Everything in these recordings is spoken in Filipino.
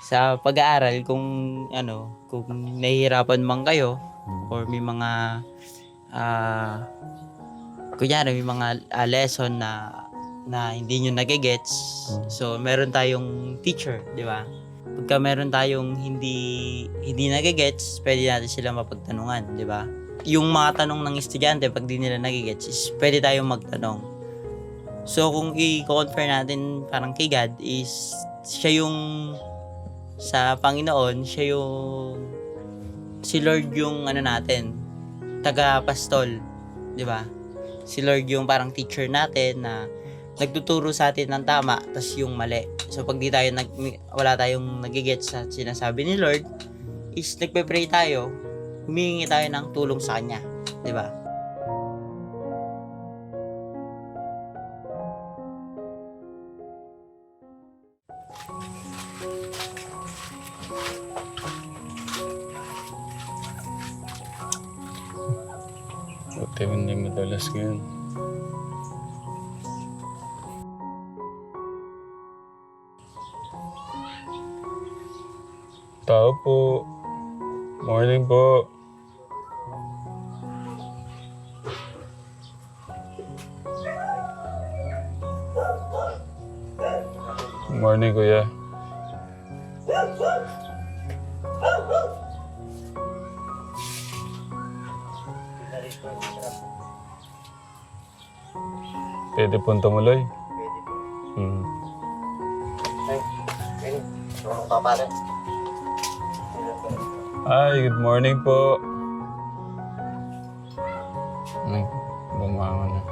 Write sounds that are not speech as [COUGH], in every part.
sa pag-aaral kung ano, kung nahihirapan man kayo or may mga ah kunyari may mga ah, lesson na na hindi nyo nagigets. So, meron tayong teacher, di ba? Pagka meron tayong hindi hindi nagigets, pwede natin sila mapagtanungan, di ba? Yung mga tanong ng estudyante, pag di nila nagigets, is pwede tayong magtanong. So, kung i-confer natin parang kay God is siya yung sa Panginoon, siya yung si Lord yung ano natin, taga-pastol, di ba? Si Lord yung parang teacher natin na nagtuturo sa atin ng tama, tas yung mali. So pag di tayo nag, wala tayong nagigets sa sinasabi ni Lord, is nagpe-pray tayo, humihingi tayo ng tulong sa Kanya. Di ba? Madalas ngayon. Tao po. Morning po. Morning, kuya. Pwede pong tumuloy? Hmm. Hi, good morning po. Ay, bumangon na.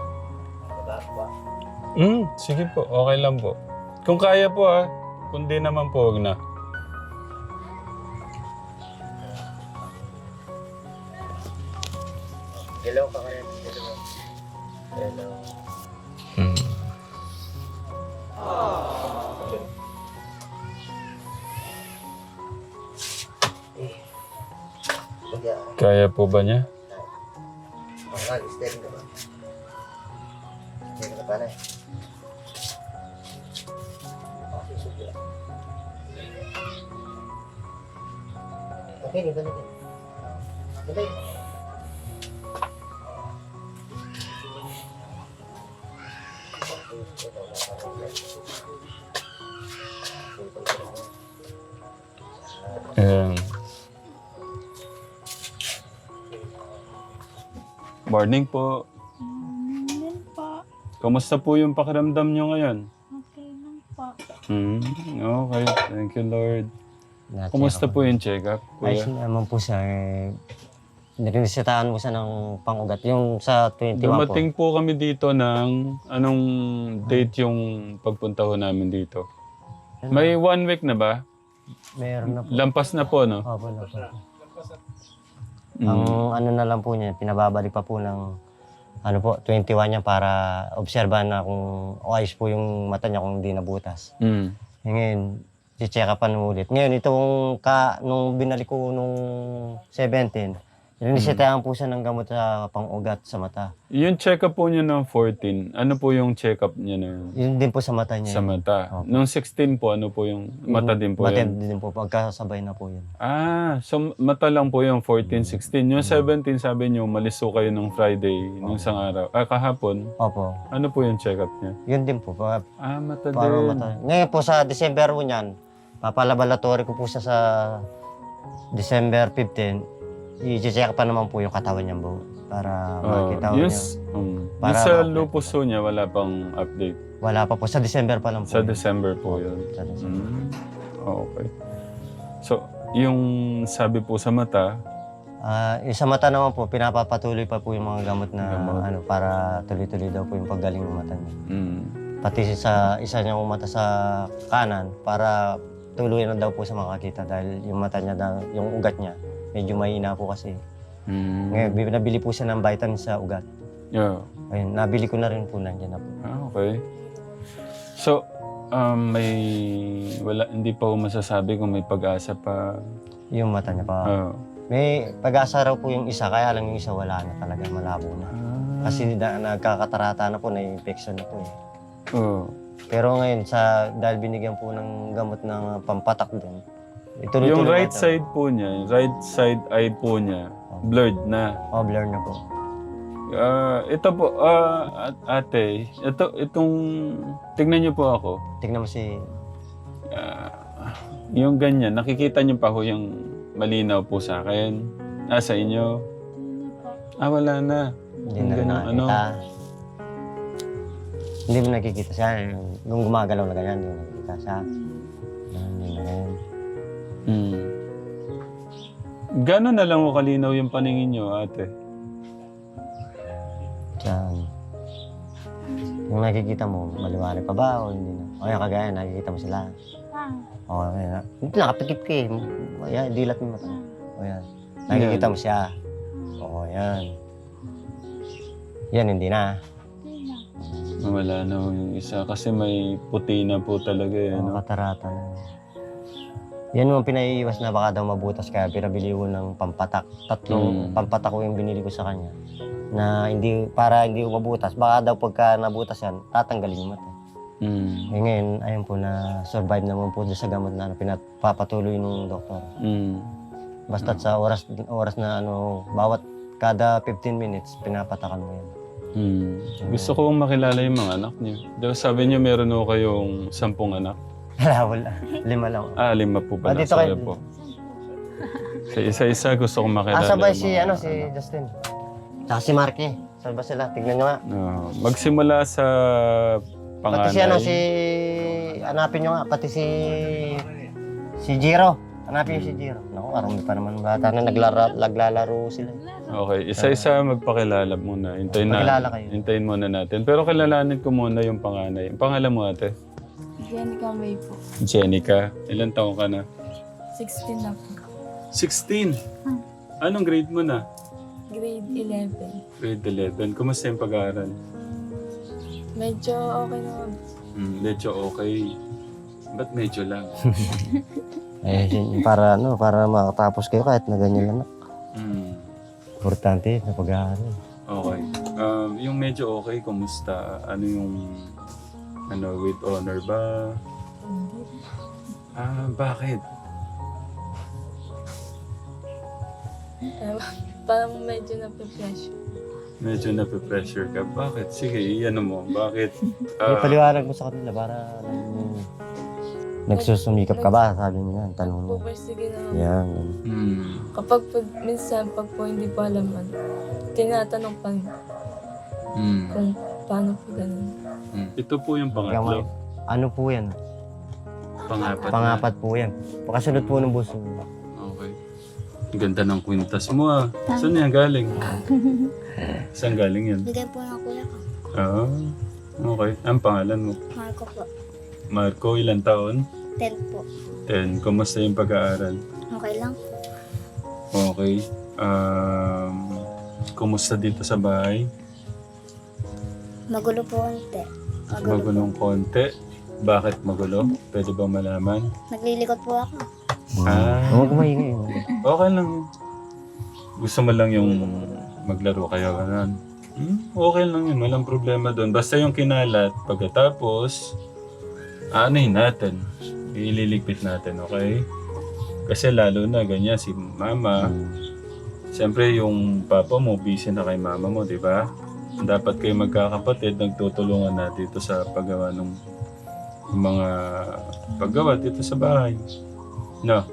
Hmm, sige po. Okay lang po. Kung kaya po ah. Kung di naman po, huwag na. Hello, kakarin. Hello. Hello. Kaya, Kaya po ba niya? Morning po. Yan po. Kamusta po yung pakiramdam nyo ngayon? Okay lang po. Hmm, okay. Thank you, Lord. Kumusta po yung check-up, Ayos kuya? naman po siya. Eh, Niresetahan mo siya ng pangugat. Yung sa 21 Dumating po kami dito ng anong date yung pagpunta ho namin dito? May one week na ba? po. Meron na po. Lampas na po, no? Opo na po. Mm. Ang ano na lang po niya, pinababalik pa po ng ano po, 21 niya para obserbahan na kung ayos po yung mata niya kung hindi nabutas. Mm. Eh, Ngayon, si-check upan mo ulit. Ngayon, itong ka, nung binalik ko nung 17, Rinisetahan po siya ng gamot sa pangugat sa mata. Yung check-up po niya ng 14, ano po yung check-up niya na Yun din po sa mata niya. sa yun. mata? Nung 16 po, ano po yung mata din po Mata yan? din po. Pagkasabay na po yun. Ah, so mata lang po yung 14, 16. Yung 17, sabi niyo, malis po kayo nung Friday, nung isang araw. Ah, kahapon. Opo. Ano po yung check-up niya? Yun din po. Pa, Ah, mata para din. mata. Ngayon po sa December po niyan, papalaboratory ko po siya sa December 15. I-check pa naman po yung katawan niya buo. Para Oh, makita ko yung, niya. s- um, Para yung sa ma-update lupus po niya, wala pang update. Wala pa po. Sa December pa lang po. Sa yun. December po yun. Sa December. Mm. Okay. So, yung sabi po sa mata, Ah, yung sa mata naman po, pinapapatuloy pa po yung mga gamot na Gamot. ano para tuloy-tuloy daw po yung paggaling ng mata niya. mm, Pati sa isa niyang mata sa kanan para tuloy na daw po sa makakita dahil yung mata niya, daw- yung ugat niya, medyo mahina po kasi. mm, Ngayon, bi- nabili po siya ng vitamin sa ugat. yeah. Ayun, nabili ko na rin po nandiyan na po. Ah, okay. So, um, may, wala, hindi pa ko masasabi kung may pag-asa pa. Yung mata niya pa. Ah. May pag-asa raw po yung isa, kaya lang yung isa wala na talaga, malabo na. Ah. Kasi na, nagkakatarata na po, na-infection na po eh. Oh. Pero ngayon, sa, dahil binigyan po ng gamot ng pampatak din, Ituloy-tuloy Yung right natin. side po niya, yung right side eye po niya, blurred na. Oh, blur na po. Ah, ito po, ah, at- ate, ito, itong, tignan niyo po ako. Tignan mo si... Ah, yung ganyan, nakikita niyo pa ho yung malinaw po sa akin. Inyo. Hindi na po. Ah, wala na. Hindi Yung na ganun, ano? nakikita. Hindi mo nakikita siya. Yung gumagalaw na ganyan, hindi mo nakikita siya. Yan, Hindi Hmm. Gano'n na lang kalinaw yung paningin niyo, ate? Diyan. Yung nakikita mo, maliwanag pa ba o hindi na? O yan, kagaya, nakikita mo sila. Ah, O yan, na. Hindi, nakapikit ka eh. O yan, dilat mo mata. O yan. Nakikita mo siya. O yan. Yan, hindi na. hindi na. Wala na ho yung isa. Kasi may puti na po talaga eh, O, no? katarata na. Yan ang pinaiiwas na baka daw mabutas kaya pinabili ko ng pampatak. Tatlong Mm. pampatak ko yung binili ko sa kanya. Na hindi, para hindi ko mabutas. Baka daw pagka nabutas yan, tatanggalin yung mata. Hmm. Eh ngayon, ayun po na survive naman po doon sa gamot na ano, pinapatuloy ng doktor. Hmm. Basta sa oras oras na ano, bawat kada 15 minutes, pinapatakan mo yan. Hmm. Gusto kong makilala yung mga anak niyo. Diba sabi niyo meron ho kayong sampung anak? Wala, wala. Lima lang. Ah, lima po Ah, pala. dito Sorry kayo. po. Sa isa-isa gusto kong makilala Ah, sabay yung si, mga ano, si. Justin. Tsaka si Marky. Sabay sila. Tignan nyo nga. Ah, magsimula sa panganay. Pati si, ano, si... Hanapin nyo nga. Pati si... Si Jiro. Hanapin nyo si Jiro. Naku, arumi pa naman bata na naglara, naglalaro sila. Okay, isa-isa magpakilala muna. Hintayin na. Pakilala kayo. Hintayin muna natin. Pero kilalanin ko muna yung panganay. Ang pangalan mo ate? Jenica May po. Jenica. Ilan taong ka na? 16 na po. 16. Anong grade mo na? Grade 11. Grade 11. Kumusta yung pag-aaral? Medyo okay naman. Hmm, medyo okay. Ba't medyo lang? [LAUGHS] Eh, [LAUGHS] para ano, para makatapos kayo kahit na ganyan lang. Hmm. Importante na pag-aaral. Okay. Um, yung medyo okay, kumusta? Ano yung ano, with honor ba? Ah, bakit? Parang medyo na-pressure. Medyo nape-pressure ka. Bakit? Sige, ano mo. Bakit? [LAUGHS] Eh, Ah, paliwanag mo sa kanila para um, nagsusumikap ka ba? Sabi mo yan, tanong mo. Pupursige na ako. Yan. hmm. Kapag po, minsan, pag po hindi po alam ano, tinatanong pa rin Hmm. kung paano po ganun. Hmm. Ito po yung pangatlo. Ano po yan? Pangapat. na. Pangapat po yan. Pakasunod po ng buso. Okay. Ang Ganda ng kwintas mo ah. Saan yan galing? [LAUGHS] Saan galing yan? Bigay po ng kuya ko. Ah, okay. Ang pangalan mo? Marco po. Marco, ilang taon? 10 po. 10. Kumusta yung pag-aaral? Okay lang. Okay. Um, kumusta dito sa bahay? Magulo po konti. Magulo. Magulong konti. Bakit magulo? Pwede ba malaman? Naglilikot po ako. Ah. Huwag maingay. Okay lang yun. Gusto mo lang yung maglaro kayo, ganun. Hmm, okay lang yun. Walang problema doon. Basta yung kinalat, pagkatapos, aanohin natin. Ililigpit natin, okay? Kasi lalo na ganyan, si mama, siyempre yung papa mo, busy na kay mama mo, di ba? Dapat kayo magkakapatid, nagtutulungan na dito sa paggawa ng mga paggawa dito sa bahay. No.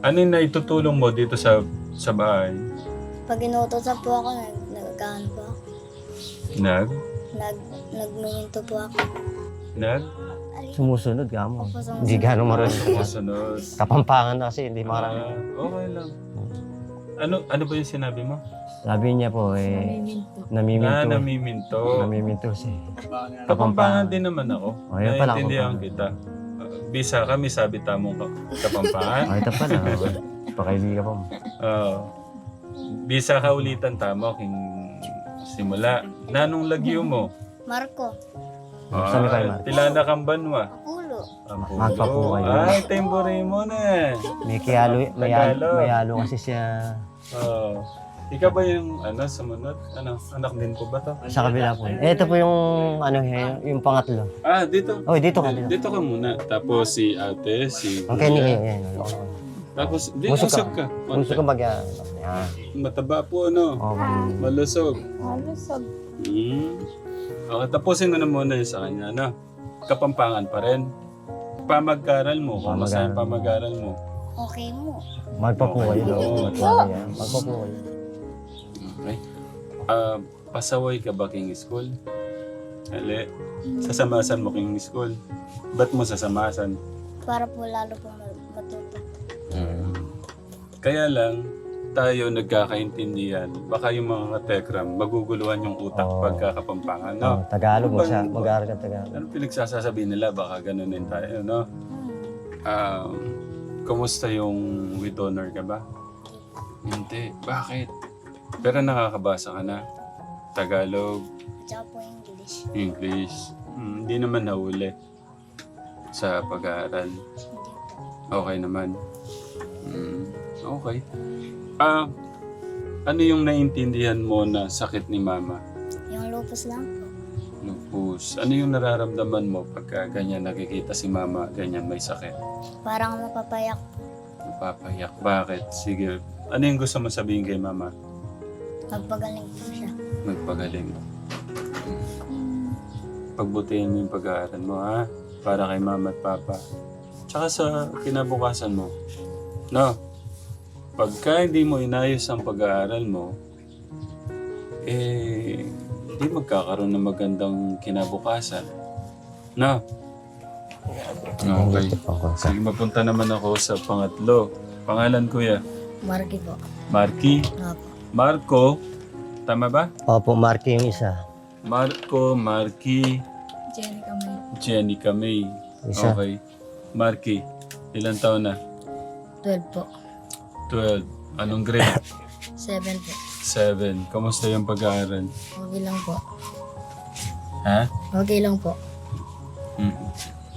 Ano yung naitutulong mo dito sa sa bahay? Pag inutosan po ako, nag nagkaan po ako. Nag? Nag nagminto po ako. Nag? Sumusunod ka mo. Hindi gano'ng marunong. Sumusunod. Kapampangan na kasi, hindi makarami. Ah, okay lang. Ano ano ba yung sinabi mo? Sabi niya po, eh, Namiminto. namiminto. Ah, namiminto. Namiminto siya. Kapampangan din naman ako. Oh, yan pala, Naiintindihan Kapampangan. kita. Uh, bisa kami sabi tamong ka- kapampangan. Oh, ito pala. Pakaibigan po. Oo. bisa ka ulitan tamo king simula. Nanong lagyo mo? Marco. Saan kayo, Mark? Tilana kang banwa. Pulo. Ang Magpa po kayo. Ay, tembore mo na. May kiyalo, may, halo, Tagalog. may halo kasi siya Oo. Ikaw ba yung ano, sumunod? Ano, anak din ko ba to? sa kabila po. Eh, ito po yung, ano, eh, yung pangatlo. Ah, dito. Oh, dito ka, Dito, dito. ka muna. Tapos si ate, si Ang Kenny, eh, yan. Tapos, di, usap ka. ka. Gusto ko mag Yan. Mataba po, ano? Okay. Malusog. Malusog. Hmm. Okay, tapusin ko na muna yung sa kanya, no? Kapampangan pa rin. Pamag-aral mo, kung masaya Pamag-aral. pamag-aral mo. Okay mo. Magpapo kayo. Oo. Yan. Magpapo kayo. Okay. Ah, pasaway ka ba king school? Ali, sasamasan mo king school. Ba't mo sasamasan? Para po lalo po ma- matuto. Kaya lang, tayo nagkakaintindihan. Baka yung mga katekram, maguguluhan yung utak Oo. pagkakapampangan, no? Oh, Tagalog mo siya. Mag-aaral ka Tagalog. Ano pinagsasasabihin nila? Baka ganunin tayo, no? Um, kumusta yung with honor ka ba? Hindi. Bakit? Pero nakakabasa ka na. Tagalog, At saka po English. English. Hmm, hindi naman nahuli sa pag-aaral. Hindi po. Okay naman. Hmm, okay. Ah, ano yung naintindihan mo na sakit ni mama? Yung lupus lang po. Lupus. Ano yung nararamdaman mo pagka ganyan nakikita si mama, ganyan may sakit? Parang mapapayak. Napapayak. Bakit? Sige. Ano yung gusto mo sabihin kay mama? Magpagaling po siya. Magpagaling. Pagbutihin mo yung pag-aaral mo, ha? Para kay mama at papa. Tsaka sa kinabukasan mo. No? Pagka hindi mo inayos ang pag-aaral mo, eh, hindi magkakaroon ng magandang kinabukasan. No? Okay. Okay. Sige, mapunta naman ako sa pangatlo. Pangalan, kuya? Marky po. Marky? Opo. Marco? Tama ba? Opo, Marky yung isa. Marco, Marky, Jenny Kamay. Jenica May. Isa. Okay. Marky, ilan taon na? 12 po. 12. Anong grade? [COUGHS] 7 po. 7. Kamusta yung pag-aaral? Okay lang po. Ha? Okay lang po. Mm.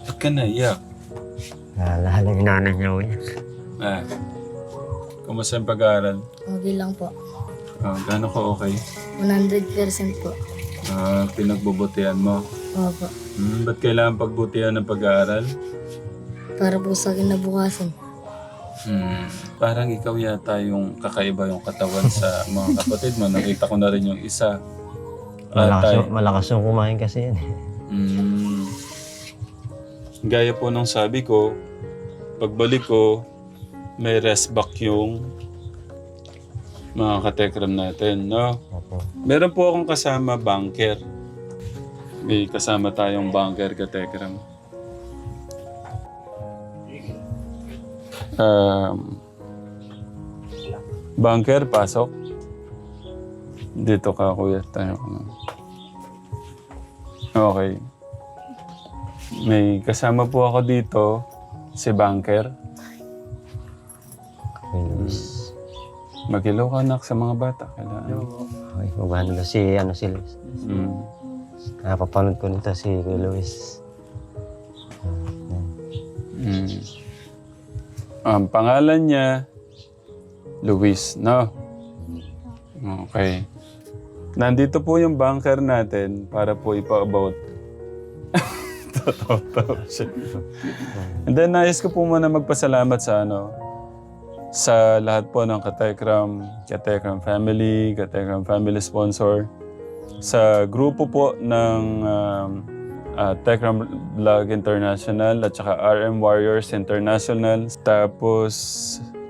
Ba't ka naiyak? Naalala yung nanay niya. uy. Ah. Kamusta yung pag-aaral? Okay lang po. Ah, gaano ka okay? 100% po. Ah, pinagbubutihan mo. Opo. Hmm, ba't kailangan pagbutihan ng pag-aaral? Para po sa kinabukasan. Hmm, parang ikaw yata yung kakaiba yung katawan sa mga kapatid mo. Nakita ko na rin yung isa. Malakas, yung, malakas yung kumain kasi yan. eh. Mm. Gaya po nung sabi ko, pagbalik ko, may rest back yung mga katekram natin, no? Opo. Meron po akong kasama banker. May kasama tayong banker katekram. Um, banker, pasok. Dito ka, kuya. Tayo ka. Okay. May kasama po ako dito, si banker. Kuya Luis. Mag-hello ka anak sa mga bata. Kailangan. Okay, mabahan na si, ano, si Luis. Mm. Napapanood ko nito si Kuya Luis. Ang pangalan niya, Luis, no? Okay. Nandito po yung banker natin para po ipa-about. [LAUGHS] Totoo siya. And then, nais ko po muna magpasalamat sa ano, sa lahat po ng Katekram, Katekram family, Katekram family sponsor, sa grupo po ng um, uh, Tekram Vlog International at saka RM Warriors International. Tapos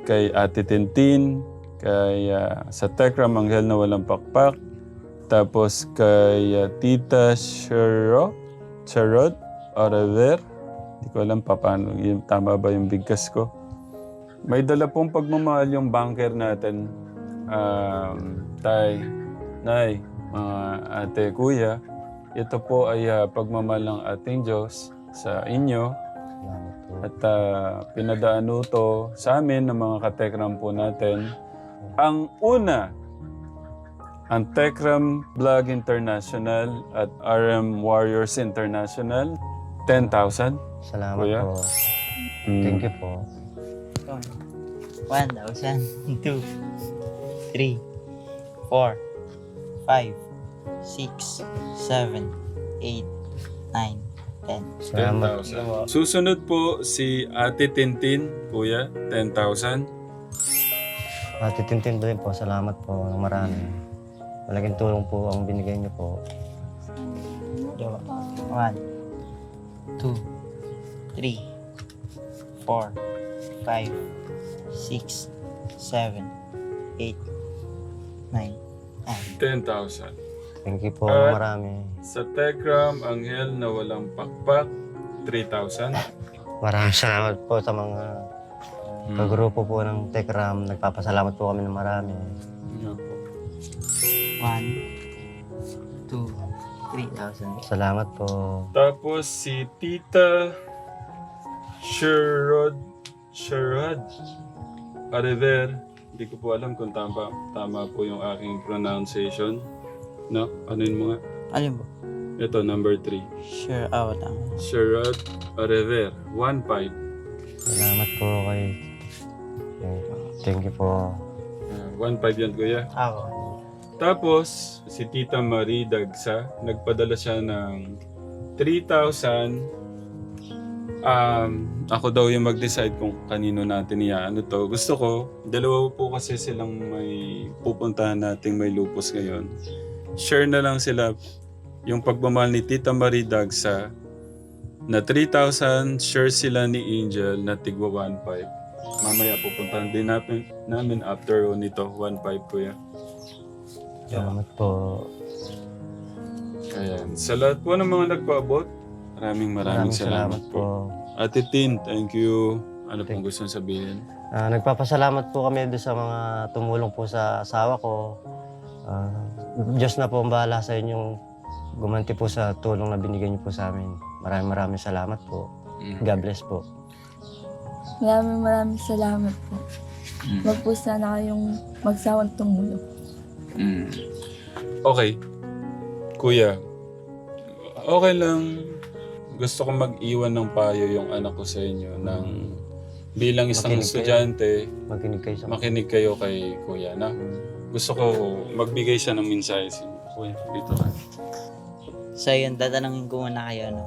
kay Ate Tintin, kay uh, sa Tekram Anghel na Walang Pakpak. Tapos kay uh, Tita Shero, Charot, Oraver. Hindi ko alam pa paano, yung, tama ba yung bigkas ko. May dala pong pagmamahal yung banker natin. Um, tay, nay, mga ate, kuya. Ito po ay ah, pagmamahal ng ating Diyos sa inyo. At uh, pinadaan to sa amin ng mga katekram po natin. Ang una, ang Tekram Vlog International at RM Warriors International, 10,000. Salamat Kuya? po. Mm. Thank you po. One thousand, two, three, four, five, six, seven, eight, nine, Salamat. 10,000. Susunod po si Ate Tintin, Kuya, 10,000. At titintin din po, salamat po ng marami. Malaking tulong po ang binigay niyo po. Dalawa. One, two, three, four, five, six, seven, eight, nine, ten. 10,000. Thank you po At- marami. Sa Tekram, Anghel na walang pakpak, 3,000. Maraming salamat po sa mga Hmm. kagrupo po ng Tekram. Nagpapasalamat po kami ng marami. Po. One, two, three thousand. Salamat po. Tapos si Tita Sherrod Sherrod Arever. Hindi ko po alam kung tama, tama po yung aking pronunciation. No? Ano yun mga? Alin po? Ito, number 3. Sure, ah, tama. Sherrod Arever. 1-5. Salamat po kay... Thank you po. Ah, 1-5 yan, kuya. Ako. Tapos, si Tita Marie Dagsa, nagpadala siya ng 3,000. Um, ako daw yung mag-decide kung kanino natin iyaano to. Gusto ko, dalawa po kasi silang may pupuntahan nating may lupus ngayon. Share na lang sila yung pagmamahal ni Tita Marie Dagsa na 3,000, share sila ni Angel na tigwa 1,500. Mamaya pupuntahan din natin, namin after nito, 1,500 kuya. Salamat po. Ayan. Sa lahat po ng mga nagpaabot, maraming maraming, salamat, po. Ate Tin, thank you. Ano pong gusto sabihin? Ah, nagpapasalamat po kami doon sa mga tumulong po sa asawa ko. Ah, Diyos na po ang bahala sa inyong gumanti po sa tulong na binigay niyo po sa amin. Maraming maraming salamat po. God bless po. Maraming maraming salamat po. Mm. Huwag po sana kayong magsawang tumulong. Mm. Okay. Kuya, okay lang. Gusto ko mag-iwan ng payo yung anak ko sa inyo ng bilang isang Makinig kayo. estudyante, Makinig kayo sa makinig kayo kay Kuya na. Gusto ko magbigay siya ng mensahe sa inyo. Kuya, dito ka. So yun, tatanungin ko muna kayo, ano.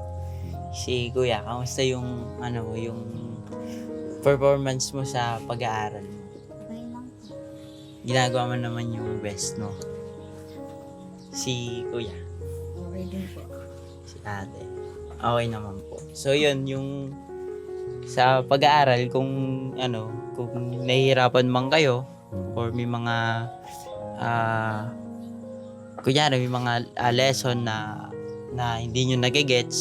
Si Kuya, kamusta yung, ano, yung performance mo sa pag-aaral mo? Okay lang po. Ginagawa mo naman yung best, no? Si Kuya, Okay din po. si ate. Okay naman po. So yun, yung sa pag-aaral, kung ano, kung nahihirapan man kayo, or may mga, ah, kunyari, may mga ah, lesson na na hindi nyo nagigets.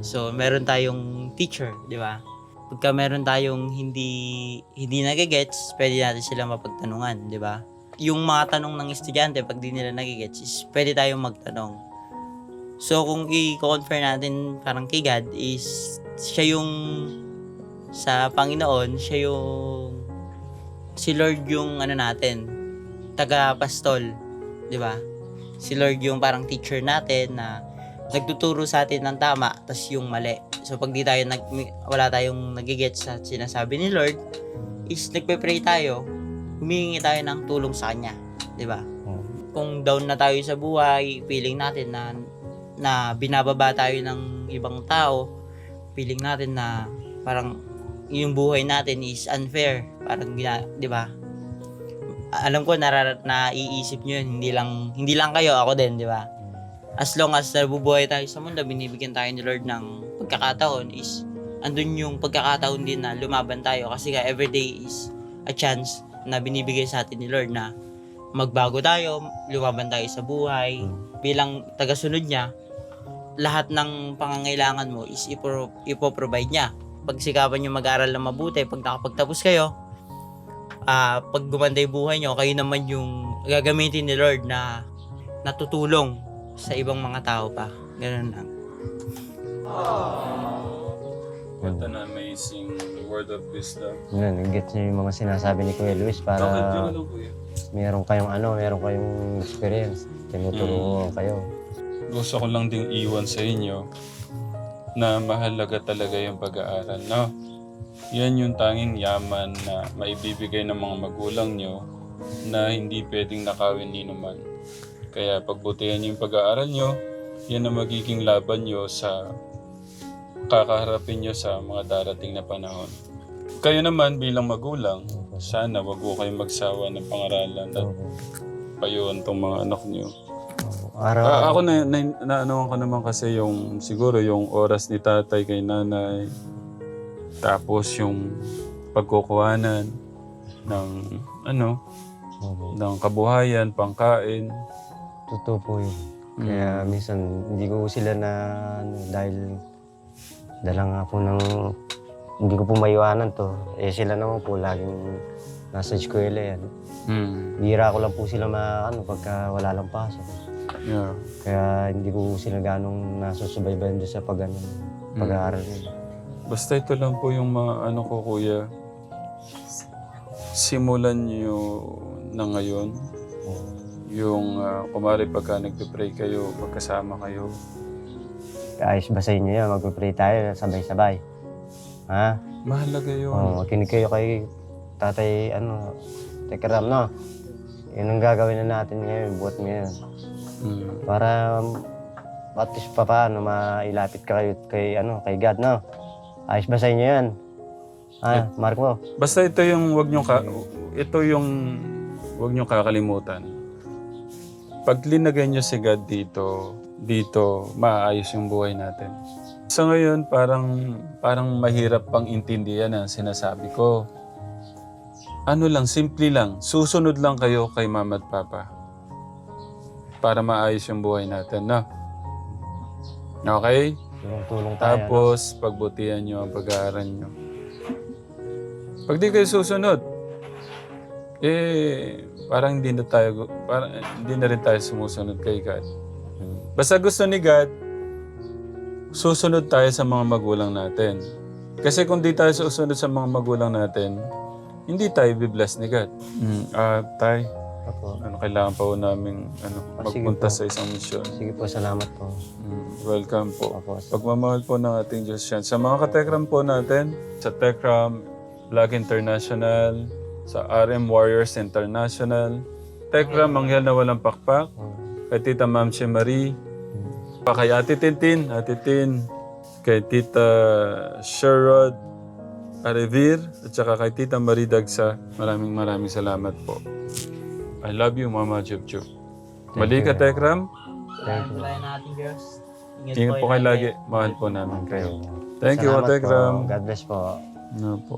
So, meron tayong teacher, di ba? Pagka meron tayong hindi hindi nagigets, pwede natin sila mapagtanungan, di ba? Yung mga tanong ng estudyante, pag di nila nagigets, is pwede tayong magtanong. So, kung i-confer natin parang kay God is siya yung sa Panginoon, siya yung si Lord yung ano natin, taga-pastol, di ba? Si Lord yung parang teacher natin na nagtuturo sa atin ng tama, tas yung mali. So pag di tayo nag, wala tayong nagigets sa sinasabi ni Lord, is nagpe-pray tayo, humihingi tayo ng tulong sa Kanya, di ba? Kung down na tayo sa buhay, feeling natin na na binababa tayo ng ibang tao, feeling natin na parang yung buhay natin is unfair, parang di ba? Alam ko narar naiisip niyo yun, hindi lang hindi lang kayo, ako din, di ba? As long as nabubuhay tayo sa mundo, binibigyan tayo ni Lord ng pagkakataon is andun yung pagkakataon din na lumaban tayo kasi nga everyday is a chance na binibigay sa atin ni Lord na magbago tayo, lumaban tayo sa buhay. Bilang tagasunod niya, lahat ng pangangailangan mo is ipro- ipoprovide niya. Pagsikapan niyo mag-aral na mabuti, pag nakapagtapos kayo, ah pag gumanda yung buhay niyo, kayo naman yung gagamitin ni Lord na natutulong sa ibang mga tao pa. Ganun lang. What an amazing word of wisdom. Yun, gets niyo yung mga sinasabi ni Kuya Luis para Bakit yun lang, kuya? meron kayong ano, meron kayong experience. Tinutulungan kayo. Gusto ko lang ding iwan sa inyo na mahalaga talaga yung pag-aaral, no? Yan yung tanging yaman na maibibigay ng mga magulang nyo na hindi pwedeng nakawin ni naman. Kaya pagbutihan niyo yung pag-aaral nyo, yan ang magiging laban nyo sa kakaharapin nyo sa mga darating na panahon. Kayo naman bilang magulang, sana wag ko kayong magsawa ng pangaralan at Opo. payuhan tong mga anak nyo. Araw, Ah, ako na, na, naanoan ko naman kasi yung siguro yung oras ni tatay kay nanay tapos yung pagkukuhanan ng ano Opo. ng kabuhayan, pangkain. Totoo po yun. Kaya minsan hindi ko sila na ano, dahil dala nga po ng hindi ko po maiwanan to. Eh sila naman po laging nasa eskwela yan. Mm. Bira ko lang po sila ma ano pagka wala lang pasok. Yeah. Kaya hindi ko sila ganong nasusubaybayan doon sa pag ano, pag-aaral nila. Basta ito lang po yung mga ano ko kuya. Simulan nyo na ngayon. Yung uh, kumari pagka nagpe-pray kayo, magkasama kayo. Ayos ba sa inyo yan? Magpipray tayo sabay-sabay. Ha? Mahalaga yun. Oh, makinig kayo kay tatay, ano, Tekram, no? Yun ang gagawin na natin ngayon, buhat ngayon. Mm. Para um, at least pa paano mailapit ka kayo kay, ano, kay God, no? Ayos ba sa inyo yan? Ha, Marco? Basta ito yung wag nyo ka, ito yung wag nyo kakalimutan. Pag linagay nyo si God dito, dito, maayos yung buhay natin. Sa ngayon, parang, parang mahirap pang intindihan ang sinasabi ko. Ano lang, simple lang. Susunod lang kayo kay mama at papa. Para maayos yung buhay natin, no? Okay? Tulong-tulong tayo. no? Tapos, pagbutihan nyo ang pag-aaral nyo. Pag di kayo susunod, eh, parang hindi na tayo, parang hindi na rin tayo sumusunod kay God. Basta gusto ni God, susunod tayo sa mga magulang natin. Kasi kung di tayo susunod sa mga magulang natin, hindi tayo bibless ni God. Mm, ah, tay, Opo. ano, kailangan pa po namin ano, Ah, sige magpunta po. sa isang misyon. Sige po, salamat po. Mm, welcome po. Opo. Pagmamahal po ng ating Diyos yan. Sa mga katekram po natin, sa Tekram, Black International, sa RM Warriors International, Tekram, Manghel na Walang Pakpak, kay Tita Ma'am Che Marie, pa kay Ate Tintin, Ate Tin, kay Tita Sherrod Arevir, at saka kay Tita Marie Dagsa. Maraming maraming salamat po. I love you, Mama Jup. Mali ka, Tekram. Thank you. natin, Diyos. Ingat po kayo lagi. Mahal po namin kayo. Thank you, Salamat Tekram. po. God bless po. Ano po.